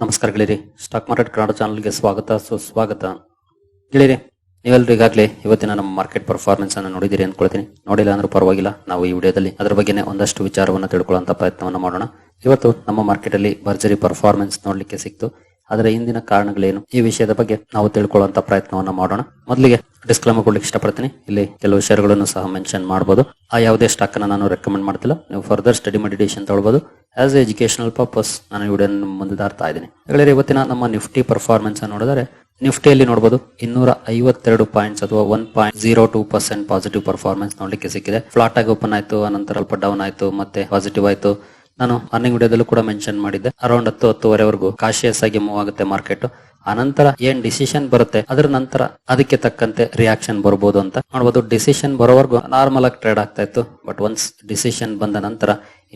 ನಮಸ್ಕಾರ ಗೆಳೆಯರಿ stock market Kannada ಚಾನಲ್ಗೆ ಸ್ವಾಗತ. ಸುಸ್ವಾಗತ. ಗೆಳೆಯರಿ ನೀವೆಲ್ಲರೂ ಈಗಾಗಲೇ ಇವತ್ತಿನ ನಮ್ಮ ಮಾರ್ಕೆಟ್ ಪರ್ಫಾರ್ಮೆನ್ಸ್ ಅನ್ನು ನೋಡಿದಿರಿ ಅಂದ್ಕೊಳ್ತೀನಿ ನೋಡಿಲ್ಲ ಅಂದ್ರೂ ಪರವಾಗಿಲ್ಲ. ನಾವು ಈ ವಿಡಿಯೋದಲ್ಲಿ ಅದರ ಬಗ್ಗೆನೇ ಒಂದಷ್ಟು ವಿಚಾರವನ್ನು ತಿಳ್ಕೊಳ್ಳುವಂತ ಪ್ರಯತ್ನವನ್ನು ಮಾಡೋಣ. ಇವತ್ತು ನಮ್ಮ ಮಾರ್ಕೆಟ್ ಅಲ್ಲಿ ಭರ್ಜರಿ ಪರ್ಫಾರ್ಮೆನ್ಸ್ ನೋಡಲಿಕ್ಕೆ ಸಿಕ್ತು. ಅದರ ಹಿಂದಿನ ಕಾರಣಗಳೇನು? ಈ ವಿಷಯದ ಬಗ್ಗೆ ನಾವು ತಿಳ್ಕೊಳ್ಳುವಂತ ಪ್ರಯತ್ನವನ್ನ ಮಾಡೋಣ. ಮೊದಲಿಗೆ ಡಿಸ್ಕ್ಲೇಮರ್ ಕೊಡ್ಲಿಕ್ಕೆ ಇಷ್ಟಪಡ್ತೀನಿ. ಇಲ್ಲಿ ಕೆಲವು ಶೇರ್ಗಳನ್ನು ಸಹ ಮೆನ್ಷನ್ ಮಾಡಬಹುದು ಆ ಯಾವುದೇ ಸ್ಟಾಕ್ ಅನ್ನು ನಾನು ರೆಕಮೆಂಡ್ ಮಾಡ್ತಿಲ್ಲ. ನೀವು ಫರ್ದರ್ ಸ್ಟಡಿ ಮೆಡಿಟೇಷನ್ ತಗೊಳ್ಬಹುದು ಆಸ್ ಎಜುಕೇಶನಲ್ ಪರ್ಪಸ್ ನಾನು ವಿಡಿಯೋ ಮುಂದೆ ದಾರ್ತಾ ಇದ್ದೀನಿ. ಹೇಳಿದ್ರೆ ಇವತ್ತಿನ ನಮ್ಮ ನಿಫ್ಟಿ ಪರ್ಫಾರ್ಮೆನ್ಸ್ ನೋಡಿದರೆ, ನಿಫ್ಟಿಯಲ್ಲಿ ನೋಡಬಹುದು ಇನ್ನೂರ ಐವತ್ತೆರಡು ಪಾಯಿಂಟ್ಸ್ ಅಥವಾ one point zero two percent positive performance ನೋಡ್ಲಿಕ್ಕೆ ಸಿಕ್ಕಿದೆ. ಫ್ಲಾಟ್ ಆಗಿ ಓಪನ್ ಆಯ್ತು, ಅನಂತರ ಅಲ್ಪ ಡೌನ್ ಆಯ್ತು, ಮತ್ತೆ ಪಾಸಿಟಿವ್ ಆಯ್ತು. ನಾನು ಅರ್ನಿಂಗ್ ವಿಡಿಯೋದಲ್ಲೂ ಕೂಡ ಮೆನ್ಷನ್ ಮಾಡಿದ್ದೆ. ಅರೌಂಡ್ ಹತ್ತು, ಹತ್ತುವರೆವರೆಗೂ ಕಾಶಿಯಸ್ ಆಗಿ ಮೂವ್ ಆಗುತ್ತೆ ಮಾರ್ಕೆಟ್ ಅನಂತರ ಏನ್ ಡಿಸಿಷನ್ ಬರುತ್ತೆ, ಅದರ ನಂತರ ಅದಕ್ಕೆ ತಕ್ಕಂತೆ ರಿಯಾಕ್ಷನ್ ಬರಬಹುದು ಅಂತ ನೋಡಬಹುದು ಡಿಸಿಷನ್ ಬರೋವರೆಗೂ ನಾರ್ಮಲ್ ಆಗಿ ಟ್ರೇಡ್ ಆಗ್ತಾ ಇತ್ತು. ಬಟ್ ಒನ್ಸ್ ಡಿಸಿಷನ್ ಬಂದ ನಂತರ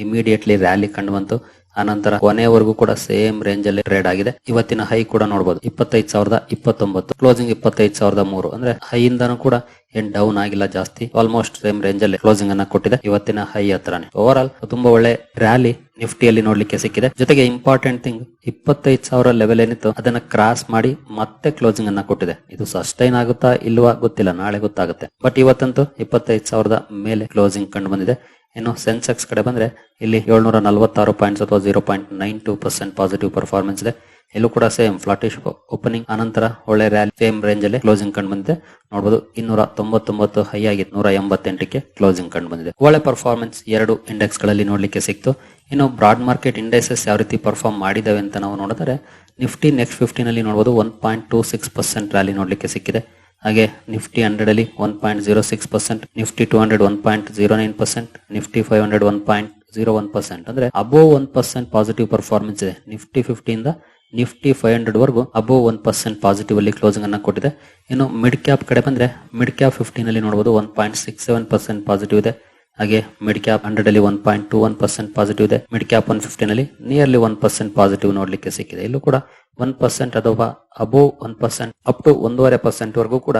ಇಮಿಡಿಯೇಟ್ಲಿ ರ್ಯಾಲಿ ಕಂಡು ಬಂತು. ಆನಂತರ ಕೊನೆಯವರೆಗೂ ಕೂಡ ಸೇಮ್ ರೇಂಜ್ ಅಲ್ಲಿ ಟ್ರೇಡ್ ಆಗಿದೆ. ಇವತ್ತಿನ ಹೈ ಕೂಡ ನೋಡಬಹುದು ಇಪ್ಪತ್ತೈದು ಸಾವಿರದ ಇಪ್ಪತ್ತೊಂಬತ್ತು. ಕ್ಲೋಸಿಂಗ್ ಇಪ್ಪತ್ತೈದು ಸಾವಿರದ ಮೂರು. ಅಂದ್ರೆ ಹೈ ಇಂದನೂ ಕೂಡ ಏನ್ ಡೌನ್ ಆಗಿಲ್ಲ ಜಾಸ್ತಿ. ಆಲ್ಮೋಸ್ಟ್ ಸೇಮ್ ರೇಂಜ್ ಅಲ್ಲಿ ಕ್ಲೋಸಿಂಗ್ ಅನ್ನ ಕೊಟ್ಟಿದೆ. ಇವತ್ತಿನ ಹೈ ಹತ್ರನೇ. ಓವರ್ ಆಲ್ ತುಂಬಾ ಒಳ್ಳೆ ರ್ಯಾಲಿ ನಿಫ್ಟಿಯಲ್ಲಿ ನೋಡ್ಲಿಕ್ಕೆ ಸಿಕ್ಕಿದೆ. ಜೊತೆಗೆ ಇಂಪಾರ್ಟೆಂಟ್ ಥಿಂಗ್ ಇಪ್ಪತ್ತೈದು ಸಾವಿರ ಲೆವೆಲ್ ಏನಿತ್ತು ಅದನ್ನ ಕ್ರಾಸ್ ಮಾಡಿ ಮತ್ತೆ ಕ್ಲೋಸಿಂಗ್ ಅನ್ನ ಕೊಟ್ಟಿದೆ. ಇದು ಸಸ್ಟೈನ್ ಆಗುತ್ತಾ ಇಲ್ವಾ ಗೊತ್ತಿಲ್ಲ. ನಾಳೆ ಗೊತ್ತಾಗುತ್ತೆ. ಬಟ್ ಇವತ್ತಂತೂ ಇಪ್ಪತ್ತೈದು ಸಾವಿರದ ಮೇಲೆ ಕ್ಲೋಸಿಂಗ್ ಕಂಡು ಬಂದಿದೆ. ಇನ್ನು ಸೆನ್ಸೆಕ್ಸ್ ಕಡೆ ಬಂದ್ರೆ ಇಲ್ಲಿ ಏಳ್ನೂರ ನಲವತ್ತಾರು ಪಾಯಿಂಟ್ಸ್ ಅಥವಾ zero point nine two percent positive performance ಇದೆ. ಇಲ್ಲೂ ಕೂಡ ಸೇಮ್ ಫ್ಲಾಟಿಶ್ ಓಪನಿಂಗ್ ಅನಂತರ ಒಳ್ಳೆ ರ್ಯಾಲಿ ಸೇಮ್ ರೇಂಜ್ ಅಲ್ಲಿ ಕ್ಲೋಸಿಂಗ್ ಕಂಡು ಬಂದಿದೆ. ನೋಡಬಹುದು ಇನ್ನೂರ ತೊಂಬತ್ತೊಂಬತ್ತು ಹೈ ಆಗಿ ನೂರ ಎಂಬತ್ತೆಂಟಕ್ಕೆ ಕ್ಲೋಸಿಂಗ್ ಕಂಡು ಬಂದಿದೆ. ಒಳ್ಳೆ ಪರ್ಫಾರ್ಮೆನ್ಸ್ ಎರಡು ಇಂಡೆಕ್ಸ್ಗಳಲ್ಲಿ ನೋಡ್ಲಿಕ್ಕೆ ಸಿಕ್ತು. ಇನ್ನು ಬ್ರಾಡ್ ಮಾರ್ಕೆಟ್ ಇಂಡೆಕ್ಸಸ್ ಯಾವ ರೀತಿ ಪರ್ಫಾರ್ಮ್ ಮಾಡಿದಾವೆ ಅಂತ ನಾವು ನೋಡಿದರೆ ನಿಫ್ಟಿ ನೆಕ್ಸ್ಟ್ ಫಿಫ್ಟಿನಲ್ಲಿ ನೋಡಬಹುದು one point two six percent rally ನೋಡ್ಲಿಕ್ಕೆ ಸಿಕ್ಕಿದೆ. ಹಾಗೆ ನಿಫ್ಟಿ ಹಂಡ್ರೆಡ್ ಅಲ್ಲಿ one point zero six percent Nifty two hundred one point zero nine percent Nifty five hundred one point zero one percent ಅಂದ್ರೆ above one percent positive performance ಇದೆ. Nifty ಫಿಫ್ಟಿಯಿಂದ Nifty five hundred ವರೆಗೂ above one percent positive ಅಲ್ಲಿ closing ಅನ್ನ ಕೊಟ್ಟಿದೆ. ಇನ್ನು mid cap ಕಡೆ ಬಂದ್ರೆ ಮಿಡ್ ಕ್ಯಾಪ್ ಫಿಫ್ಟೀನ್ ಅಲ್ಲಿ ನೋಡಬಹುದು one point six seven percent positive ಇದೆ. ಹಾಗೆ ಮಿಡ್ ಕ್ಯಾಪ್ ಹಂಡ್ರೆಡ್ ಅಲ್ಲಿ one point two one percent positive ಇದೆ. ಮಿಡ್ ಕ್ಯಾಪ್ ಒನ್ ಫಿಫ್ಟೀನ್ ಅಲ್ಲಿ ನಿಯರ್ಲಿ ಒನ್ ಪರ್ಸೆಂಟ್ ಪಾಸಿಟಿವ್ ನೋಡ್ಲಿಕ್ಕೆ ಸಿಕ್ಕಿದೆ. ಇಲ್ಲೂ ಕೂಡ ಒನ್ ಪರ್ಸೆಂಟ್ ಅಥವಾ above one percent up to ಒಂದೂವರೆ ಪರ್ಸೆಂಟ್ ವರೆಗೂ ಕೂಡ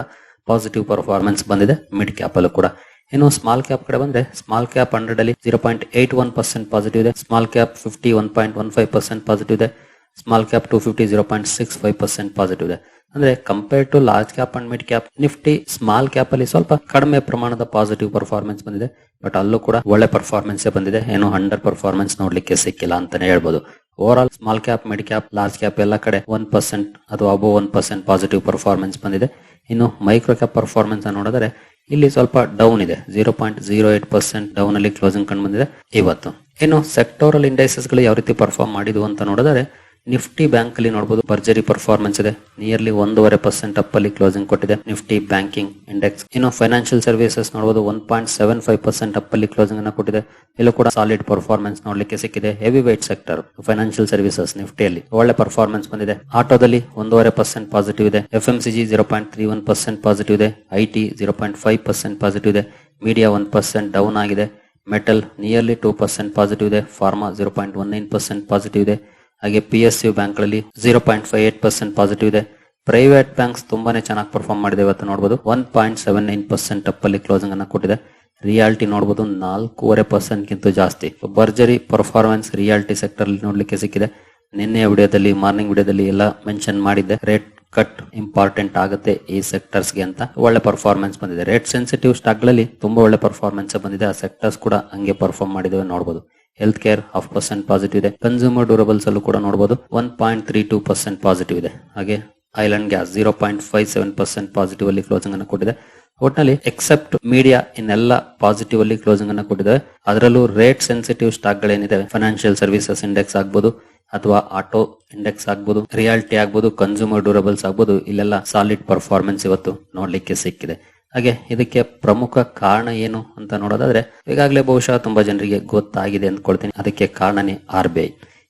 ಪಾಸಿಟಿವ್ ಪರ್ಫಾರ್ಮೆನ್ಸ್ ಬಂದಿದೆ ಮಿಡ್ ಕ್ಯಾಪ್ ಅಲ್ಲೂ ಕೂಡ. ಇನ್ನು ಸ್ಮಾಲ್ ಕ್ಯಾಪ್ ಕಡೆ ಬಂದ್ರೆ ಸ್ಮಾಲ್ ಕ್ಯಾಪ್ ಹಂಡ್ರೆಡ್ ಅಲ್ಲಿ zero point eight one percent positive ಇದೆ. Small cap fifty one point one five percent positive ಇದೆ. Small cap two fifty zero point six five percent positive ಇದೆ. ಅಂದ್ರೆ compare to large cap and mid cap Nifty small cap ಅಲ್ಲಿ ಸ್ವಲ್ಪ ಕಡಿಮೆ ಪ್ರಮಾಣದ positive performance ಬಂದಿದೆ. But ಅಲ್ಲೂ ಕೂಡ ಒಳ್ಳೆ ಪರ್ಫಾರ್ಮೆನ್ಸ್ ಬಂದಿದೆ. ಏನು ಹಂಡ್ರೆಡ್ ಪರ್ಫಾರ್ಮೆನ್ಸ್ ನೋಡ್ಲಿಕ್ಕೆ ಸಿಕ್ಕಿಲ್ಲ ಅಂತಾನೆ ಹೇಳ್ಬೋದು. Overall small cap mid cap large cap ಎಲ್ಲ ಕಡೆ ಒನ್ ಪರ್ಸೆಂಟ್ ಅಥವಾ above one percent positive performance ಬಂದಿದೆ. ಇನ್ನು ಮೈಕ್ರೋ ಕ್ಯಾಪ್ ಪರ್ಫಾರ್ಮೆನ್ಸ್ ನೋಡಿದ್ರೆ ಇಲ್ಲಿ ಸ್ವಲ್ಪ ಡೌನ್ ಇದೆ. Zero point zero eight percent down ಅಲ್ಲಿ ಕ್ಲೋಸಿಂಗ್ ಕಂಡು ಬಂದಿದೆ ಇವತ್ತು. ಇನ್ನು ಸೆಕ್ಟೋರಲ್ ಇಂಡೆಕ್ಸಸ್ಗಳು ಯಾವ ರೀತಿ ಪರ್ಫಾರ್ಮ್ ಮಾಡಿದ್ವು ಅಂತ ನೋಡಿದರೆ ನಿಫ್ಟಿ ಬ್ಯಾಂಕ್ ಅಲ್ಲಿ ನೋಡಬಹುದು ಪರ್ಜರಿ ಪರ್ಫಾರ್ಮೆನ್ಸ್ ಇದೆ. ನಿಯರ್ಲಿ ಒಂದೂವರೆ ಪರ್ಸೆಂಟ್ ಅಪ್ ಅಲ್ಲಿ ಕ್ಲೋಸಿಂಗ್ ಕೊಟ್ಟಿದೆ. ನಿಫ್ಟಿ ಬ್ಯಾಂಕಿಂಗ್ ಇಂಡೆಕ್ಸ್ ಇನ್ನು ಫೈನಾನ್ಷಿಯಲ್ ಸರ್ವಿಸಸ್ ನೋಡಬಹುದು one point seven five percent up ಅಲ್ಲಿ ಕ್ಲೋಸಿಂಗ್ ಅನ್ನ ಕೊಟ್ಟಿದೆ. ಇಲ್ಲೂ ಕೂಡ ಸಾಲಿಡ್ ಪರ್ಫಾರ್ಮೆನ್ಸ್ ನೋಡ್ಲಿಕ್ಕೆ ಸಿಕ್ಕಿದೆ. Heavy weight sector financial services ನಿಫ್ಟಿಯಲ್ಲಿ. ಒಳ್ಳೆ ಪರ್ಫಾರ್ಮೆನ್ಸ್ ಬಂದಿದೆ. ಆಟೋದಲ್ಲಿ ಒಂದೂವರೆ ಪರ್ಸೆಂಟ್ ಪಾಸಿಟಿವ್ ಇದೆ. F M C G zero point three one percent positive ಇದೆ. I T zero point five percent positive ಇದೆ. ಮೀಡಿಯಾ ಒನ್ ಪರ್ಸೆಂಟ್ ಡೌನ್ ಆಗಿದೆ. Metal nearly two percent positive ಇದೆ. Pharma zero point one nine percent positive ಇದೆ. ಹಾಗೆ P S U ಬ್ಯಾಂಕ್ಗಳಲ್ಲಿ zero point five eight percent positive ಇದೆ. Private banks ತುಂಬಾನೇ ಚೆನ್ನಾಗಿ perform ಮಾಡಿದೆ ಇವತ್ತು ನೋಡಬಹುದು one point seven nine percent up ಅಲ್ಲಿ ಕ್ಲೋಸಿಂಗ್ ಅನ್ನ ಕೊಟ್ಟಿದೆ. ರಿಯಾಲಿಟಿ ನೋಡಬಹುದು ನಾಲ್ಕೂವರೆ ಪರ್ಸೆಂಟ್ ಗಿಂತ ಜಾಸ್ತಿ. ಭರ್ಜರಿ ಪರ್ಫಾರ್ಮೆನ್ಸ್ ರಿಯಾಲಿಟಿ ಸೆಕ್ಟರ್ ಅಲ್ಲಿ ನೋಡ್ಲಿಕ್ಕೆ ಸಿಕ್ಕಿದೆ. ನಿನ್ನೆ ವಿಡಿಯೋದಲ್ಲಿ ಮಾರ್ನಿಂಗ್ ವಿಡಿಯೋದಲ್ಲಿ ಎಲ್ಲ ಮೆನ್ಷನ್ ಮಾಡಿದ್ದೆ. ರೇಟ್ ಕಟ್ ಇಂಪಾರ್ಟೆಂಟ್ ಆಗುತ್ತೆ ಈ ಸೆಕ್ಟರ್ಸ್ಗೆ ಅಂತ. ಒಳ್ಳೆ ಪರ್ಫಾರ್ಮೆನ್ಸ್ ಬಂದಿದೆ. ರೇಟ್ ಸೆನ್ಸಿಟಿವ್ ಸ್ಟಾಕ್ಗಳಲ್ಲಿ ತುಂಬಾ ಒಳ್ಳೆ ಪರ್ಫಾರ್ಮೆನ್ಸ್ ಬಂದಿದೆ. ಆ ಸೆಕ್ಟರ್ಸ್ ಕೂಡ ಹಂಗೆ ಪರ್ಫಾರ್ಮ್ ಮಾಡಿದ್ದೇವೆ ನೋಡಬಹುದು health care half percent positive ಇದೆ. ಕನ್ಸ್ಯೂಮರ್ ಡ್ಯೂರಬಲ್ಸ್ ಅಲ್ಲೂ ಕೂಡ ನೋಡಬಹುದು one point three two percent positive ಇದೆ. ಹಾಗೆ oil and gas zero point five seven percent positive ಅಲ್ಲಿ ಕ್ಲೋಸಿಂಗ್ ಅನ್ನು ಕೊಟ್ಟಿದೆ. ಒಟ್ಟಿನಲ್ಲಿ ಎಕ್ಸೆಪ್ಟ್ ಮೀಡಿಯಾ ಇನ್ನೆಲ್ಲ ಪಾಸಿಟಿವ್ ಅಲ್ಲಿ ಕ್ಲೋಸಿಂಗ್ ಅನ್ನು ಕೊಟ್ಟಿದೆ. ಅದರಲ್ಲೂ ರೇಟ್ ಸೆನ್ಸಿಟಿವ್ ಸ್ಟಾಕ್ ಗಳೇನಿದೆ ಫೈನಾನ್ಷಿಯಲ್ ಸರ್ವಿಸಸ್ ಇಂಡೆಕ್ಸ್ ಆಗ್ಬೋದು ಅಥವಾ ಆಟೋ ಇಂಡೆಕ್ಸ್ ಆಗ್ಬೋದು ರಿಯಾಲಿಟಿ ಆಗ್ಬೋದು ಕನ್ಸ್ಯೂಮರ್ ಡ್ಯೂರಬಲ್ಸ್ ಆಗ್ಬೋದು, ಇಲ್ಲೆಲ್ಲ ಸಾಲಿಡ್ ಪರ್ಫಾರ್ಮೆನ್ಸ್ ಇವತ್ತು ನೋಡ್ಲಿಕ್ಕೆ ಸಿಕ್ಕಿದೆ. ಹಾಗೆ ಇದಕ್ಕೆ ಪ್ರಮುಖ ಕಾರಣ ಏನು ಅಂತ ನೋಡೋದಾದ್ರೆ, ಈಗಾಗಲೇ ಬಹುಶಃ ತುಂಬಾ ಜನರಿಗೆ ಗೊತ್ತಾಗಿದೆ ಅಂದ್ಕೊಳ್ತೀನಿ. ಅದಕ್ಕೆ ಕಾರಣನೇ ಆರ್ ಬಿ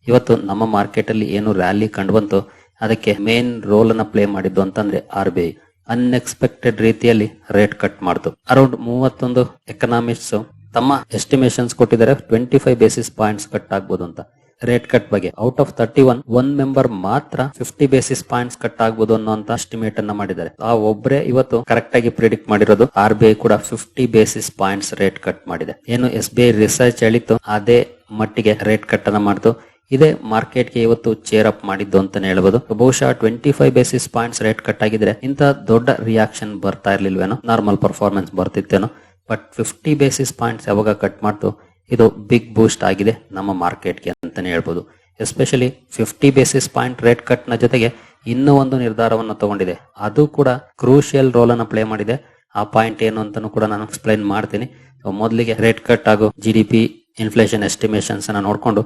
ಇವತ್ತು ನಮ್ಮ ಮಾರ್ಕೆಟ್ ಅಲ್ಲಿ ಏನು ರ್ಯಾಲಿ ಕಂಡು ಬಂತು ಅದಕ್ಕೆ ಮೇನ್ ರೋಲ್ ಅನ್ನ ಪ್ಲೇ ಮಾಡಿದ್ದು ಅಂತಂದ್ರೆ ಆರ್ ಬಿ ಐ ಅನ್ಎಕ್ಸ್ಪೆಕ್ಟೆಡ್ ರೀತಿಯಲ್ಲಿ ರೇಟ್ ಕಟ್ ಮಾಡ್ತು. ಅರೌಂಡ್ ಮೂವತ್ತೊಂದು ಎಕನಾಮಿಕ್ಸ್ ತಮ್ಮ ಎಸ್ಟಿಮೇಷನ್ಸ್ ಕೊಟ್ಟಿದ್ದಾರೆ twenty five basis points cut ಆಗ್ಬೋದು ಅಂತ. ರೇಟ್ ಕಟ್ ಬಗ್ಗೆ. Out of thirty one one member ಮಾತ್ರ ಫಿಫ್ಟಿ ಬೇಸಿಸ್ ಪಾಯಿಂಟ್ಸ್ ಕಟ್ ಆಗ್ಬೋದು ಅನ್ನೋಂತ ಎಸ್ಟಿಮೇಟ್ ಅನ್ನ ಮಾಡಿದ್ದಾರೆ. ಆ ಒಬ್ಬರೇ ಇವತ್ತು ಕರೆಕ್ಟ್ ಆಗಿ ಪ್ರಿಡಿಕ್ಟ್ ಮಾಡಿರೋದು ಆರ್ ಬಿ ಐ ಕೂಡ fifty basis points rate cut ಮಾಡಿದೆ. ಏನು ಎಸ್ ಬಿ ಐ ರಿಸರ್ಚ್ ಹೇಳಿತ್ತು, ಅದೇ ಮಟ್ಟಿಗೆ ರೇಟ್ ಕಟ್ ಅನ್ನ ಮಾಡ್ತು. ಇದೇ ಮಾರ್ಕೆಟ್ಗೆ ಇವತ್ತು ಚೇರ್ ಅಪ್ ಮಾಡಿದ್ದು ಅಂತಾನೆ ಹೇಳ್ಬೋದು. ಬಹುಶಃ twenty five basis points rate cut ಆಗಿದ್ರೆ ಇಂತ ದೊಡ್ಡ ರಿಯಾಕ್ಷನ್ ಬರ್ತಾ ಇರ್ಲಿಲ್ವೇನೋ ನಾರ್ಮಲ್ ಪರ್ಫಾರ್ಮೆನ್ಸ್ ಬರ್ತಿತ್ತೇನೋ ಬಟ್ ಫಿಫ್ಟಿ ಬೇಸಿಸ್ ಪಾಯಿಂಟ್ಸ್ ಯಾವಾಗ ಕಟ್ ಮಾಡ್ತು? ಇದು ಬಿಗ್ ಬೂಸ್ಟ್ ಆಗಿದೆ ನಮ್ಮ ಮಾರ್ಕೆಟ್ಗೆ ಅಂತಾನೆ ಹೇಳ್ಬೋದು. Especially fifty basis point rate ಕಟ್ನ ಜೊತೆಗೆ ಇನ್ನೂ ಒಂದು ನಿರ್ಧಾರವನ್ನು ತಗೊಂಡಿದೆ. ಅದು ಕೂಡ ಕ್ರೂಷಿಯಲ್ ರೋಲ್ ಅನ್ನು ಪ್ಲೇ ಮಾಡಿದೆ. ಆ ಪಾಯಿಂಟ್ ಏನು ಅಂತಾನು ಕೂಡ ನಾನು ಎಕ್ಸ್ಪ್ಲೈನ್ ಮಾಡ್ತೀನಿ. ಮೊದಲಿಗೆ ರೇಟ್ ಕಟ್ ಹಾಗೂ G D P inflation estimations ಅನ್ನ ನೋಡ್ಕೊಂಡು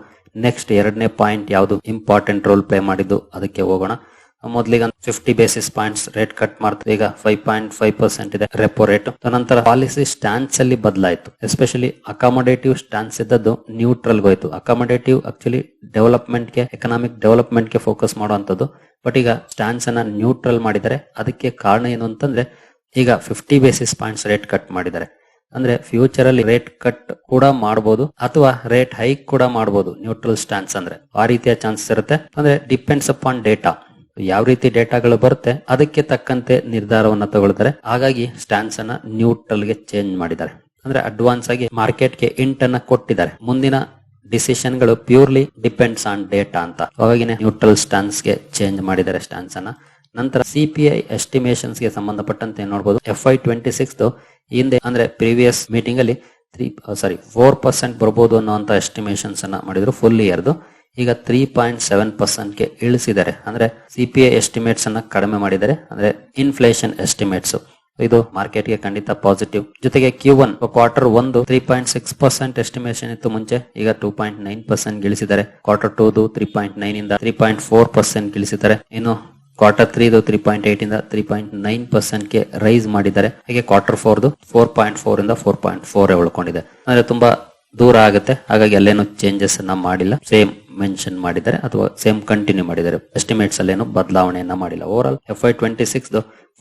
ನೆಕ್ಸ್ಟ್ ಎರಡನೇ ಪಾಯಿಂಟ್ ಯಾವುದು ಇಂಪಾರ್ಟೆಂಟ್ ರೋಲ್ ಪ್ಲೇ ಮಾಡಿದ್ದು ಅದಕ್ಕೆ ಹೋಗೋಣ. ಮೊದಲಿಗೆ fifty basis points rate cut ಮಾಡ್ತಾರೆ ಈಗ ಫೈವ್ ಪಾಯಿಂಟ್ ಫೈವ್ ಪರ್ಸೆಂಟ್ ಇದೆ ರೆಪೋ ರೇಟ್ ನಂತರ ಪಾಲಿಸಿ ಸ್ಟ್ಯಾನ್ಸ್ ಅಲ್ಲಿ ಬದಲಾಯಿತು. ಎಸ್ಪೆಷಲಿ ಅಕಾಮಡೇಟಿವ್ ಸ್ಟ್ಯಾನ್ಸ್ ಇದ್ದದ್ದು ನ್ಯೂಟ್ರಲ್ ಹೋಯ್ತು. ಅಕಾಮಡೇಟಿವ್ ಆಕ್ಚುಲಿ ಡೆವಲಪ್ಮೆಂಟ್ಗೆ ಎಕನಾಮಿಕ್ ಡೆವಲಪ್ಮೆಂಟ್ಗೆ ಫೋಕಸ್ ಮಾಡುವಂತದ್ದು ಬಟ್ ಈಗ ಸ್ಟ್ಯಾನ್ಸ್ ಅನ್ನ ನ್ಯೂಟ್ರಲ್ ಮಾಡಿದರೆ ಅದಕ್ಕೆ ಕಾರಣ ಏನು ಅಂತಂದ್ರೆ ಈಗ fifty basis points rate cut ಮಾಡಿದ್ದಾರೆ ಅಂದ್ರೆ ಫ್ಯೂಚರ್ ಅಲ್ಲಿ ರೇಟ್ ಕಟ್ ಕೂಡ ಮಾಡಬಹುದು ಅಥವಾ ರೇಟ್ ಹೈಕ್ ಕೂಡ ಮಾಡಬಹುದು ನ್ಯೂಟ್ರಲ್ ಸ್ಟ್ಯಾನ್ಸ್ ಅಂದ್ರೆ. ಆ ರೀತಿಯ ಚಾನ್ಸಸ್ ಇರುತ್ತೆ. ಅಂದ್ರೆ ಡಿಪೆಂಡ್ಸ್ ಅಪಾನ್ ಡೇಟಾ ಯಾವ ರೀತಿ ಡೇಟಾಗಳು ಬರುತ್ತೆ ಅದಕ್ಕೆ ತಕ್ಕಂತೆ ನಿರ್ಧಾರವನ್ನ ತಗೊಳ್ತಾರೆ. ಹಾಗಾಗಿ ಸ್ಟ್ಯಾನ್ಸ್ ಅನ್ನ ನ್ಯೂಟ್ರಲ್ಗೆ ಚೇಂಜ್ ಮಾಡಿದ್ದಾರೆ. ಅಂದ್ರೆ ಅಡ್ವಾನ್ಸ್ ಆಗಿ ಮಾರ್ಕೆಟ್ಗೆ ಇಂಟ್ ಅನ್ನ ಕೊಟ್ಟಿದ್ದಾರೆ. ಮುಂದಿನ ಡಿಸಿಷನ್ಗಳು ಪ್ಯೂರ್ಲಿ ಡಿಪೆಂಡ್ಸ್ ಆನ್ ಡೇಟಾ ಅಂತ. ಅವಾಗಿನ ನ್ಯೂಟ್ರಲ್ ಸ್ಟ್ಯಾನ್ಸ್ಗೆ ಚೇಂಜ್ ಮಾಡಿದ್ದಾರೆ ಸ್ಟ್ಯಾನ್ಸ್ ಅನ್ನ. ನಂತರ ಸಿಪಿಐ ಎಸ್ಟಿಮೇಷನ್ಸ್ಗೆ ಸಂಬಂಧಪಟ್ಟಂತೆ ನೋಡಬಹುದು ಎಫ್ ಐ ಟ್ವೆಂಟಿ ಸಿಕ್ಸ್ ಹಿಂದೆ, ಅಂದ್ರೆ ಪ್ರೀವಿಯಸ್ ಮೀಟಿಂಗ್ ಅಲ್ಲಿ ತ್ರೀ ಸಾರಿ ಫೋರ್ ಪರ್ಸೆಂಟ್ ಬರ್ಬೋದು ಅನ್ನುವಂತ ಎಸ್ಟಿಮೇಷನ್ಸ್ ಅನ್ನ ಮಾಡಿದ್ರು ಫುಲ್ ಇಯರ್ದು ಈಗ ತ್ರೀ ಪಾಯಿಂಟ್ ಸೆವೆನ್ ಪರ್ಸೆಂಟ್ಗೆ ಇಳಿಸಿದರೆ ಅಂದ್ರೆ ಸಿಪಿಐ ಎಸ್ಟಿಮೇಟ್ಸ್ ಅನ್ನ ಕಡಿಮೆ ಮಾಡಿದ್ದಾರೆ. ಅಂದ್ರೆ ಇನ್ಫ್ಲೇಷನ್ ಎಸ್ಟಿಮೇಟ್ಸ್ ಇದು ಮಾರ್ಕೆಟ್ಗೆ ಖಂಡಿತ ಪಾಸಿಟಿವ್ ಜೊತೆಗೆ ಕ್ಯೂ ಒನ್ ಕ್ವಾರ್ಟರ್ ಒಂದು three point six percent estimation ಇತ್ತು ಮುಂಚೆ. ಈಗ two point nine percent ಗಿಳಿಸಿದರೆ quarter two three point nine ಇಂದ ತ್ರೀ ಪಾಯಿಂಟ್ ಫೋರ್ ಪರ್ಸೆಂಟ್ ಇಳಿಸಿದ್ದಾರೆ. ಇನ್ನು ಕ್ವಾರ್ಟರ್ ತ್ರೀದು ತ್ರೀ ಪಾಯಿಂಟ್ ಏಟ್ ಇಂದ ತ್ರೀ ಪಾಯಿಂಟ್ ನೈನ್ ಪರ್ಸೆಂಟ್ಗೆ ರೈಸ್ ಮಾಡಿದ್ದಾರೆ. ಹಾಗೆ ಕ್ವಾರ್ಟರ್ ಫೋರ್ದು ಫೋರ್ ಪಾಯಿಂಟ್ ಫೋರ್ ಇಂದ ಫೋರ್ ಪಾಯಿಂಟ್ ಫೋರ್ ಉಳ್ಕೊಂಡಿದೆ. ಅಂದ್ರೆ ತುಂಬಾ ದೂರ ಆಗುತ್ತೆ. ಹಾಗಾಗಿ ಅಲ್ಲೇನು ಚೇಂಜಸ್ ಅನ್ನ ಮಾಡಿಲ್ಲ. ಸೇಮ್ ಮೆನ್ಷನ್ ಮಾಡಿದ್ದಾರೆ ಅಥವಾ ಸೇಮ್ ಕಂಟಿನ್ಯೂ ಮಾಡಿದ್ದಾರೆ. ಎಸ್ಟಿಮೇಟ್ಸ್ ಏನು ಬದಲಾವಣೆಯನ್ನ ಮಾಡಿಲ್ಲ. Overall F Y twenty six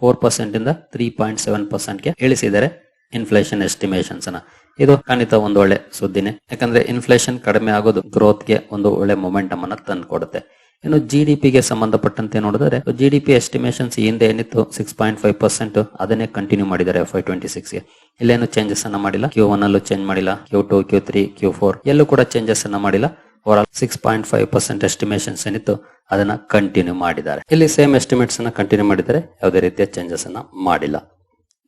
four percent ಇಂದ ತ್ರೀ ಪಾಯಿಂಟ್ ಸೆವೆನ್ ಪರ್ಸೆಂಟ್ಗೆ ಇಳಿಸಿದ್ದಾರೆ ಇನ್ಫ್ಲೇಷನ್ ಎಸ್ಟಿಮೇಷನ್ಸ್ ಅನ್ನ. ಇದು ಖಂಡಿತ ಒಂದು ಒಳ್ಳೆ ಸುದ್ದಿನೇ. ಯಾಕಂದ್ರೆ ಇನ್ಫ್ಲೇಷನ್ ಕಡಿಮೆ ಆಗೋದು ಗ್ರೋತ್ಗೆ ಒಂದು ಒಳ್ಳೆ ಮೊಮೆಂಟಮ್ ಅನ್ನ ತಂದು ಕೊಡುತ್ತೆ. ಇನ್ನು ಜಿ ಡಿ ಪಿಗೆ ಸಂಬಂಧಪಟ್ಟಂತೆ ನೋಡಿದ್ರೆ ಜಿ ಡಿ ಪಿ ಎಸ್ಟಿಮೇಷನ್ಸ್ ಹಿಂದೆ ಏನಿತ್ತು? ಸಿಕ್ಸ್ ಪಾಯಿಂಟ್ ಫೈವ್ ಪರ್ಸೆಂಟ್ ಅದನ್ನೇ ಕಂಟಿನ್ಯೂ ಮಾಡಿದ್ದಾರೆ ಎಫ್ ಐ ಟ್ವೆಂಟಿ ಸಿಕ್ಸ್ಗೆ. ಇಲ್ಲೇನು ಚೇಂಜಸ್ ಅನ್ನ ಮಾಡಿಲ್ಲ? ಕ್ಯೂ ಒನ್ ಅಲ್ಲೂ ಚೇಂಜ್ ಮಾಡಿಲ್ಲ. Q two Q three Q four ಎಲ್ಲೂ ಕೂಡ ಚೇಂಜಸ್ ಅನ್ನ ಮಾಡಿಲ್ಲ. All six point five percent estimations ಏನಿತ್ತು, ಅದನ್ನ ಕಂಟಿನ್ಯೂ ಮಾಡಿದ್ದಾರೆ. ಇಲ್ಲಿ ಸೇಮ್ ಎಸ್ಟಿಮೇಟ್ಸ್ ಅನ್ನ ಕಂಟಿನ್ಯೂ ಮಾಡಿದ್ದಾರೆ ಯಾವುದೇ ರೀತಿಯ ಚೇಂಜಸ್ ಅನ್ನ ಮಾಡಿಲ್ಲ.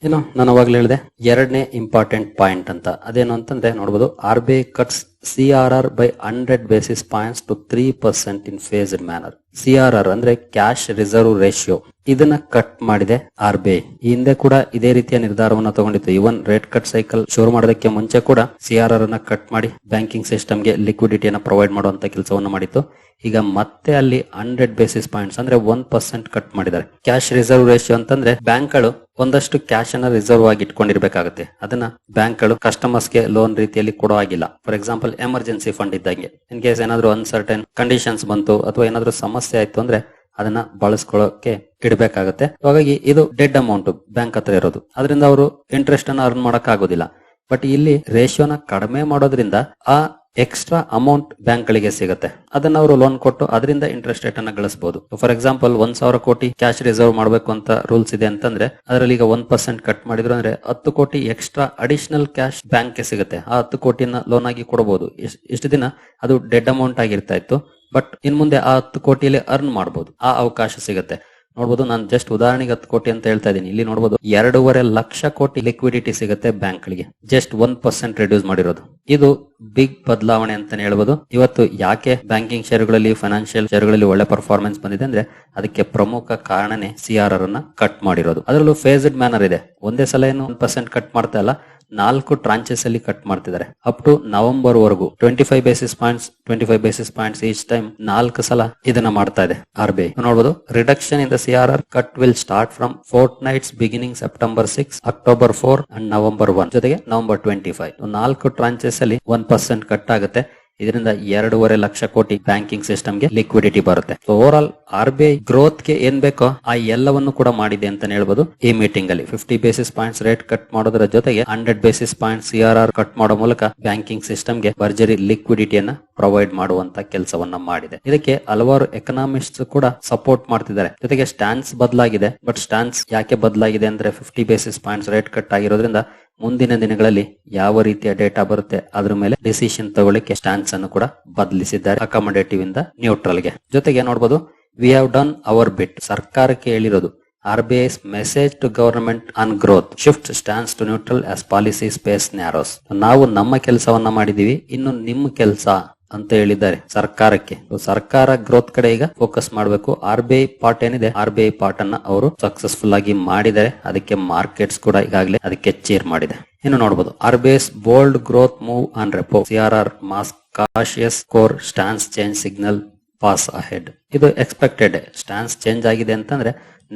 ಏನು ನಾನು ಅವಾಗಲೇ ಹೇಳಿದೆ, ಎರಡನೇ ಇಂಪಾರ್ಟೆಂಟ್ ಪಾಯಿಂಟ್ ಅಂತ. ಅದೇನು ಅಂತಂದ್ರೆ ನೋಡಬಹುದು R B I cuts C R R by hundred basis points to three percent in phased manner C R R ಅಂದ್ರೆ ಕ್ಯಾಶ್ ರಿಸರ್ವ್ ರೇಷಿಯೋ ಇದನ್ನ ಕಟ್ ಮಾಡಿದೆ ಆರ್ ಬಿ ಐ ಈ ಹಿಂದೆ ಕೂಡ ಇದೇ ರೀತಿಯ ನಿರ್ಧಾರವನ್ನ ತಗೊಂಡಿತ್ತು. ಇವನ್ ರೇಟ್ ಕಟ್ ಸೈಕಲ್ ಶುರು ಮಾಡೋದಕ್ಕೆ ಮುಂಚೆ ಕೂಡ ಸಿ ಆರ್ ಆರ್ ಅನ್ನ ಕಟ್ ಮಾಡಿ ಬ್ಯಾಂಕಿಂಗ್ ಸಿಸ್ಟಮ್ಗೆ ಲಿಕ್ವಿಡಿಟಿಯನ್ನು ಪ್ರೊವೈಡ್ ಮಾಡುವಂತ ಕೆಲಸವನ್ನು ಮಾಡಿತ್ತು. ಈಗ ಮತ್ತೆ ಅಲ್ಲಿ ಹಂಡ್ರೆಡ್ ಬೇಸಿಸ್ ಪಾಯಿಂಟ್ಸ್ ಅಂದ್ರೆ ಒನ್ ಪರ್ಸೆಂಟ್ ಕಟ್ ಮಾಡಿದ್ದಾರೆ. ಕ್ಯಾಶ್ ರಿಸರ್ವ್ ರೇಷಿಯೋ ಅಂತಂದ್ರೆ ಬ್ಯಾಂಕ್ಗಳು ಒಂದಷ್ಟು ಕ್ಯಾಶ್ ಅನ್ನ ರಿಸರ್ವ್ ಆಗಿ ಇಟ್ಕೊಂಡಿರ್ಬೇಕಾಗುತ್ತೆ. ಅದನ್ನ ಬ್ಯಾಂಕ್ಗಳು ಕಸ್ಟಮರ್ಸ್ಗೆ ಲೋನ್ ರೀತಿಯಲ್ಲಿ ಕೊಡೋ ಆಗಿಲ್ಲ ಫಾರ್ ಎಕ್ಸಾಂಪಲ್ ಎಮರ್ಜೆನ್ಸಿ ಫಂಡ್ ಇದ್ದಂಗೆ. ಇನ್ ಕೇಸ್ ಏನಾದ್ರು ಅನ್ಸರ್ಟನ್ ಕಂಡೀಷನ್ಸ್ ಬಂತು ಅಥವಾ ಏನಾದ್ರು ಸಮಸ್ಯೆ ಆಯ್ತು ಅಂದ್ರೆ ಅದನ್ನ ಬಳಸ್ಕೊಳ್ಳೋಕೆ ಇಡಬೇಕಾಗುತ್ತೆ. ಹಾಗಾಗಿ ಇದು ಡೆಡ್ ಅಮೌಂಟ್ ಬ್ಯಾಂಕ್ ಹತ್ರ ಇರೋದು. ಅದರಿಂದ ಅವರು ಇಂಟ್ರೆಸ್ಟ್ ಅನ್ನ ಅರ್ನ್ ಮಾಡಕ್ ಆಗೋದಿಲ್ಲ ಬಟ್ ಇಲ್ಲಿ ರೇಷಿಯೋನ ಕಡಿಮೆ ಮಾಡೋದ್ರಿಂದ ಆ ಎಕ್ಸ್ಟ್ರಾ ಅಮೌಂಟ್ ಬ್ಯಾಂಕ್ ಗಳಿಗೆ ಸಿಗುತ್ತೆ. ಅದನ್ನ ಅವರು ಲೋನ್ ಕೊಟ್ಟು ಅದರಿಂದ ಇಂಟ್ರೆಸ್ಟ್ ರೇಟ್ ಅನ್ನ ಗಳಿಸಬಹುದು ಫಾರ್ ಎಕ್ಸಾಂಪಲ್ ಒಂದ್ ಸಾವಿರ ಕೋಟಿ ಕ್ಯಾಶ್ ರಿಸರ್ವ್ ಮಾಡಬೇಕು ಅಂತ ರೂಲ್ಸ್ ಇದೆ ಅಂತಂದ್ರೆ, ಅದರಲ್ಲಿ ಈಗ ಒನ್ ಪರ್ಸೆಂಟ್ ಕಟ್ ಮಾಡಿದ್ರು ಅಂದ್ರೆ ಹತ್ತು ಕೋಟಿ ಎಕ್ಸ್ಟ್ರಾ ಅಡಿಷನಲ್ ಕ್ಯಾಶ್ ಬ್ಯಾಂಕ್ಗೆ ಸಿಗುತ್ತೆ. ಆ ಹತ್ತು ಕೋಟಿನ ಲೋನ್ ಆಗಿ ಕೊಡಬಹುದು ಇಷ್ಟು ದಿನ ಅದು ಡೆಡ್ ಅಮೌಂಟ್ ಆಗಿರ್ತಾ ಇತ್ತು ಬಟ್ ಇನ್ ಮುಂದೆ ಆ ಹತ್ತು ಕೋಟಿಯಲ್ಲಿ ಅರ್ನ್ ಮಾಡಬಹುದು ಆ ಅವಕಾಶ ಸಿಗುತ್ತೆ. ನೋಡಬಹುದು ನಾನು ಜಸ್ಟ್ ಉದಾಹರಣೆಗೆ ಹತ್ತು ಕೋಟಿ ಅಂತ ಹೇಳ್ತಾ ಇದ್ದೀನಿ. ಇಲ್ಲಿ ನೋಡಬಹುದು ಎರಡೂವರೆ ಲಕ್ಷ ಕೋಟಿ ಲಿಕ್ವಿಡಿಟಿ ಸಿಗುತ್ತೆ ಬ್ಯಾಂಕ್ಗಳಿಗೆ. ಜಸ್ಟ್ ಒನ್ ಪರ್ಸೆಂಟ್ ರೆಡ್ಯೂಸ್ ಮಾಡಿರೋದು. ಇದು ಬಿಗ್ ಬದಲಾವಣೆ ಅಂತಾನೆ ಹೇಳ್ಬೋದು. ಇವತ್ತು ಯಾಕೆ ಬ್ಯಾಂಕಿಂಗ್ ಶೇರುಗಳಲ್ಲಿ ಫೈನಾನ್ಷಿಯಲ್ ಶೇರುಗಳಲ್ಲಿ ಒಳ್ಳೆ ಪರ್ಫಾರ್ಮೆನ್ಸ್ ಬಂದಿದೆ ಅಂದ್ರೆ, ಅದಕ್ಕೆ ಪ್ರಮುಖ ಕಾರಣನೇ ಸಿ ಆರ್ ಆರ್ ಅನ್ನ ಕಟ್ ಮಾಡಿರೋದು. ಅದರಲ್ಲೂ ಫೇಸ್ಡ್ ಮ್ಯಾನರ್ ಇದೆ. ಒಂದೇ ಸಲ ಏನು ಒಂದ್ ಪರ್ಸೆಂಟ್ ಕಟ್ ಮಾಡ್ತಾ ಇಲ್ಲ. ನಾಲ್ಕು ಟ್ರಾಂಚಸ್ ಅಲ್ಲಿ ಕಟ್ ಮಾಡ್ತಿದ್ದಾರೆ. ಅಪ್ ಟು ನವೆಂಬರ್ ವರೆಗೂ twenty five basis points twenty five basis points each time ನಾಲ್ಕು ಸಲ ಇದನ್ನ ಮಾಡ್ತಾ ಇದೆ ಆರ್ ಬಿ ನೋಡಬಹುದು reduction in the C R R cut will start from fortnights beginning September six October four and November one ಜೊತೆಗೆ November twenty five ನಾಲ್ಕು tranches ಅಲ್ಲಿ one percent cut ಆಗುತ್ತೆ. ಇದರಿಂದ ಎರಡೂವರೆ ಲಕ್ಷ ಕೋಟಿ ಬ್ಯಾಂಕಿಂಗ್ ಸಿಸ್ಟಮ್ಗೆ ಲಿಕ್ವಿಡಿಟಿ ಬರುತ್ತೆ. Over all R B I ಗ್ರೋತ್ಗೆ ಏನ್ ಬೇಕೋ ಆ ಎಲ್ಲವನ್ನು ಕೂಡ ಮಾಡಿದೆ ಅಂತ ಹೇಳ್ಬೋದು. ಈ ಮೀಟಿಂಗ್ ಅಲ್ಲಿ fifty basis points rate cut ಮಾಡೋದ್ರ ಜೊತೆಗೆ hundred basis points C R R cut ಮಾಡೋ ಮೂಲಕ ಬ್ಯಾಂಕಿಂಗ್ ಸಿಸ್ಟಮ್ಗೆ ಭರ್ಜರಿ ಲಿಕ್ವಿಡಿಟಿಯನ್ನ ಪ್ರೊವೈಡ್ ಮಾಡುವಂತ ಕೆಲಸವನ್ನ ಮಾಡಿದೆ. ಇದಕ್ಕೆ ಹಲವಾರು ಎಕನಾಮಿಸ್ಟ್ ಕೂಡ ಸಪೋರ್ಟ್ ಮಾಡ್ತಿದ್ದಾರೆ. ಜೊತೆಗೆ ಸ್ಟ್ಯಾನ್ಸ್ ಬದಲಾಗಿದೆ. ಬಟ್ ಸ್ಟ್ಯಾನ್ಸ್ ಯಾಕೆ ಬದಲಾಗಿದೆ ಅಂದ್ರೆ fifty basis points rate cut ಆಗಿರೋದ್ರಿಂದ ಮುಂದಿನ ದಿನಗಳಲ್ಲಿ ಯಾವ ರೀತಿಯ ಡೇಟಾ ಬರುತ್ತೆ, ಅದ್ರ ಮೇಲೆ ಡಿಸಿಷನ್ ತಗೊಳ್ಳಿಕ್ಕೆ ಸ್ಟ್ಯಾನ್ಸ್ ಅನ್ನು ಕೂಡ ಬದಲಿಸಿದ್ದಾರೆ ಅಕಾಮಡೇಟಿವ್ ಇಂದ ನ್ಯೂಟ್ರಲ್ಗೆ. ಜೊತೆಗೆ ನೋಡಬಹುದು we have done our bit ಸರ್ಕಾರಕ್ಕೆ ಹೇಳಿರೋದು R B I's message to government on growth shift stands to neutral as policy space narrows ನಾವು ನಮ್ಮ ಕೆಲಸವನ್ನ ಮಾಡಿದೀವಿ ಇನ್ನು ನಿಮ್ಮ ಕೆಲಸ ಅಂತ ಹೇಳಿದ್ದಾರೆ ಸರ್ಕಾರಕ್ಕೆ. ಸರ್ಕಾರ ಗ್ರೋತ್ ಕಡೆ ಈಗ ಫೋಕಸ್ ಮಾಡಬೇಕು. ಆರ್ ಬಿ ಐ ಪಾರ್ಟ್ ಏನಿದೆ? ಆರ್ ಬಿ ಐ ಪಾರ್ಟ್ ಅನ್ನ ಅವರು ಸಕ್ಸಸ್ಫುಲ್ ಆಗಿ ಮಾಡಿದರೆ ಅದಕ್ಕೆ ಮಾರ್ಕೆಟ್ಸ್ ಕೂಡ ಈಗಾಗಲೇ ಅದಕ್ಕೆ ಚೇರ್ ಮಾಡಿದೆ. ಇನ್ನು ನೋಡಬಹುದು R B I's bold growth move on repo C R R mass cautious core stance change signal pause ahead ಇದು ಎಕ್ಸ್ಪೆಕ್ಟೆಡ್ ಸ್ಟಾನ್ಸ್ ಚೇಂಜ್ ಆಗಿದೆ ಅಂತಂದ್ರೆ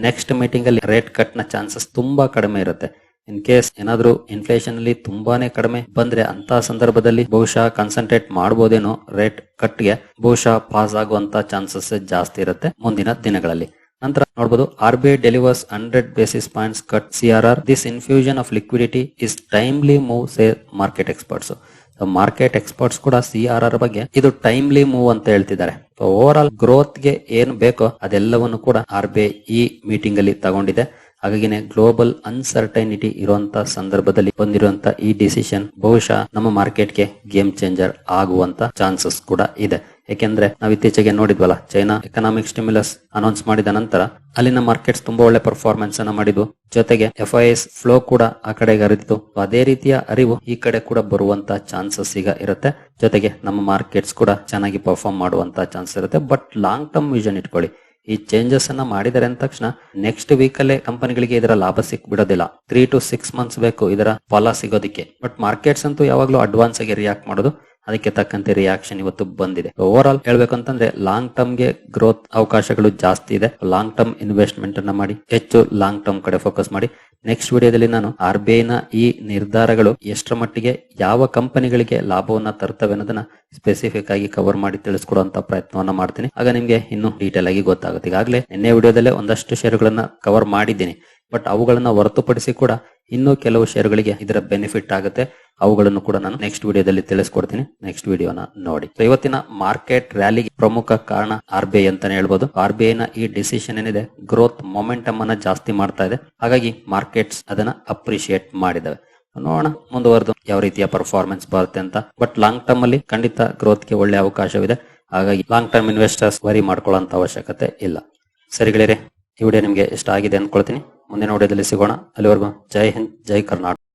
ನೆಕ್ಸ್ಟ್ ಮೀಟಿಂಗ್ ಅಲ್ಲಿ ರೇಟ್ ಕಟ್ನ ಚಾನ್ಸಸ್ ತುಂಬಾ ಕಡಿಮೆ ಇರುತ್ತೆ. ಇನ್ ಕೇಸ್ ಏನಾದ್ರೂ ಇನ್ಫ್ಲೇಷನ್ ಅಲ್ಲಿ ತುಂಬಾನೇ ಕಡಿಮೆ ಬಂದ್ರೆ ಅಂತ ಸಂದರ್ಭದಲ್ಲಿ ಬಹುಶಃ ಕಾನ್ಸಂಟ್ರೇಟ್ ಮಾಡಬಹುದೇನೋ ರೇಟ್ ಕಟ್ಗೆ ಬಹುಶಃ ಪಾಸ್ ಆಗುವಂತ ಚಾನ್ಸಸ್ ಜಾಸ್ತಿ ಇರುತ್ತೆ ಮುಂದಿನ ದಿನಗಳಲ್ಲಿ. ನಂತರ ನೋಡಬಹುದು R B I delivers hundred basis points cut C R R this infusion of liquidity is timely move say market experts market experts ಕೂಡ ಸಿ ಆರ್ ಆರ್ ಬಗ್ಗೆ ಇದು ಟೈಮ್ಲಿ ಮೂವ್ ಅಂತ ಹೇಳ್ತಿದ್ದಾರೆ. ಓವರ್ ಆಲ್ ಗ್ರೋತ್ಗೆ ಏನ್ ಬೇಕೋ ಅದೆಲ್ಲವನ್ನು ಕೂಡ ಆರ್ ಬಿ ಐ ಈ ಮೀಟಿಂಗ್ ಅಲ್ಲಿ ತಗೊಂಡಿದೆ. ಹಾಗಾಗಿನೇ ಗ್ಲೋಬಲ್ ಅನ್ಸರ್ಟೈನಿಟಿ ಇರುವಂತ ಸಂದರ್ಭದಲ್ಲಿ ಬಂದಿರುವಂತ ಈ ಡಿಸಿಷನ್ ಬಹುಶಃ ನಮ್ಮ ಮಾರ್ಕೆಟ್ಗೆ ಗೇಮ್ ಚೇಂಜರ್ ಆಗುವಂತ ಚಾನ್ಸಸ್ ಕೂಡ ಇದೆ. ಯಾಕೆಂದ್ರೆ ನಾವು ಇತ್ತೀಚೆಗೆ ನೋಡಿದ್ವಲ್ಲ ಚೈನಾ ಎಕನಾಮಿಕ್ ಸ್ಟಿಮ್ಯುಲಸ್ ಅನೌನ್ಸ್ ಮಾಡಿದ ನಂತರ ಅಲ್ಲಿನ ಮಾರ್ಕೆಟ್ಸ್ ತುಂಬಾ ಒಳ್ಳೆ ಪರ್ಫಾರ್ಮೆನ್ಸ್ ಅನ್ನ ಮಾಡಿದ್ವು. ಜೊತೆಗೆ ಎಫ್ ಐ ಎಸ್ ಫ್ಲೋ ಕೂಡ ಆ ಕಡೆಗೆ ಹರಿದಿತ್ತು. ಅದೇ ರೀತಿಯ ಅರಿವು ಈ ಕಡೆ ಕೂಡ ಬರುವಂತ ಚಾನ್ಸಸ್ ಈಗ ಇರುತ್ತೆ. ಜೊತೆಗೆ ನಮ್ಮ ಮಾರ್ಕೆಟ್ಸ್ ಕೂಡ ಚೆನ್ನಾಗಿ ಪರ್ಫಾರ್ಮ್ ಮಾಡುವಂತ ಚಾನ್ಸ್ ಇರುತ್ತೆ. ಬಟ್ ಲಾಂಗ್ ಟರ್ಮ್ ವಿಷನ್ ಇಟ್ಕೊಳ್ಳಿ. ಈ ಚೇಂಜಸ್ ಅನ್ನ ಮಾಡಿದರೆ ಅಂದ ತಕ್ಷಣ ನೆಕ್ಸ್ಟ್ ವೀಕ್ ಅಲ್ಲೇ ಕಂಪನಿಗಳಿಗೆ ಇದರ ಲಾಭ ಸಿಕ್ ಬಿಡೋದಿಲ್ಲ ತ್ರೀ ಟು ಸಿಕ್ಸ್ ಮಂತ್ಸ್ ಬೇಕು ಇದರ ಫಲ ಸಿಗೋದಿಕ್ಕೆ. ಬಟ್ ಮಾರ್ಕೆಟ್ಸ್ ಅಂತೂ ಯಾವಾಗ್ಲೂ ಅಡ್ವಾನ್ಸ್ ಆಗಿ ರಿಯಾಕ್ಟ್ ಮಾಡೋದು. ಅದಕ್ಕೆ ತಕ್ಕಂತೆ ರಿಯಾಕ್ಷನ್ ಇವತ್ತು ಬಂದಿದೆ. ಓವರ್ ಆಲ್ ಹೇಳ್ಬೇಕಂತಂದ್ರೆ ಲಾಂಗ್ ಟರ್ಮ್ಗೆ ಗ್ರೋತ್ ಅವಕಾಶಗಳು ಜಾಸ್ತಿ ಇದೆ. ಲಾಂಗ್ ಟರ್ಮ್ ಇನ್ವೆಸ್ಟ್ಮೆಂಟ್ ಅನ್ನ ಮಾಡಿ, ಹೆಚ್ಚು ಲಾಂಗ್ ಟರ್ಮ್ ಕಡೆ ಫೋಕಸ್ ಮಾಡಿ. ನೆಕ್ಸ್ಟ್ ವಿಡಿಯೋದಲ್ಲಿ ನಾನು ಆರ್ ಬಿ ಐ ನ ಈ ನಿರ್ಧಾರಗಳು ಎಷ್ಟರ ಮಟ್ಟಿಗೆ ಯಾವ ಕಂಪನಿಗಳಿಗೆ ಲಾಭವನ್ನ ತರ್ತವೆ ಅನ್ನೋದನ್ನ ಸ್ಪೆಸಿಫಿಕ್ ಆಗಿ ಕವರ್ ಮಾಡಿ ತಿಳಿಸ್ಕೊಡುವಂತ ಪ್ರಯತ್ನವನ್ನ ಮಾಡ್ತೀನಿ. ಆಗ ನಿಮ್ಗೆ ಇನ್ನೂ ಡೀಟೇಲ್ ಆಗಿ ಗೊತ್ತಾಗುತ್ತೆ. ಈಗಾಗಲೇ ನಿನ್ನೆ ವಿಡಿಯೋದಲ್ಲೇ ಒಂದಷ್ಟು ಷೇರುಗಳನ್ನ ಕವರ್ ಮಾಡಿದ್ದೀನಿ. ಬಟ್ ಅವುಗಳನ್ನ ಹೊರತುಪಡಿಸಿ ಕೂಡ ಇನ್ನೂ ಕೆಲವು ಷೇರುಗಳಿಗೆ ಇದರ ಬೆನಿಫಿಟ್ ಆಗುತ್ತೆ. ಅವುಗಳನ್ನು ಕೂಡ ನಾನು ನೆಕ್ಸ್ಟ್ ವಿಡಿಯೋದಲ್ಲಿ ತಿಳಿಸ್ಕೊಡ್ತೀನಿ. ನೆಕ್ಸ್ಟ್ ವಿಡಿಯೋನ ನೋಡಿ. ಸೊ ಇವತ್ತಿನ ಮಾರ್ಕೆಟ್ ರ್ಯಾಲಿಗೆ ಪ್ರಮುಖ ಕಾರಣ ಆರ್ ಬಿ ಐ ಅಂತಾನೆ ಹೇಳ್ಬೋದು. ಆರ್ ಬಿ ಐ ನ ಈ ಡಿಸಿಷನ್ ಏನಿದೆ ಗ್ರೋತ್ ಮೊಮೆಂಟಮ್ ಅನ್ನ ಜಾಸ್ತಿ ಮಾಡ್ತಾ ಇದೆ. ಹಾಗಾಗಿ ಮಾರ್ಕೆಟ್ಸ್ ಅದನ್ನ ಅಪ್ರಿಶಿಯೇಟ್ ಮಾಡಿದವೆ. ನೋಡೋಣ ಮುಂದುವರೆದು ಯಾವ ರೀತಿಯ ಪರ್ಫಾರ್ಮೆನ್ಸ್ ಬರುತ್ತೆ ಅಂತ. ಬಟ್ ಲಾಂಗ್ ಟರ್ಮ್ ಅಲ್ಲಿ ಖಂಡಿತ ಗ್ರೋತ್ಗೆ ಒಳ್ಳೆ ಅವಕಾಶವಿದೆ. ಹಾಗಾಗಿ ಲಾಂಗ್ ಟರ್ಮ್ ಇನ್ವೆಸ್ಟರ್ಸ್ ವರಿ ಮಾಡ್ಕೊಳ್ಳೋಂತ ಅವಶ್ಯಕತೆ ಇಲ್ಲ. ಸರಿಗಳಿರಿ ಈ ವಿಡಿಯೋ ನಿಮಗೆ ಇಷ್ಟ ಆಗಿದೆ ಅನ್ಕೊಳ್ತೀನಿ. ಮುಂದಿನ ವಿಡಿಯೋದಲ್ಲಿ ಸಿಗೋಣ. ಅಲ್ಲಿವರೆಗೂ ಜೈ ಹಿಂದ್, ಜೈ ಕರ್ನಾಟಕ.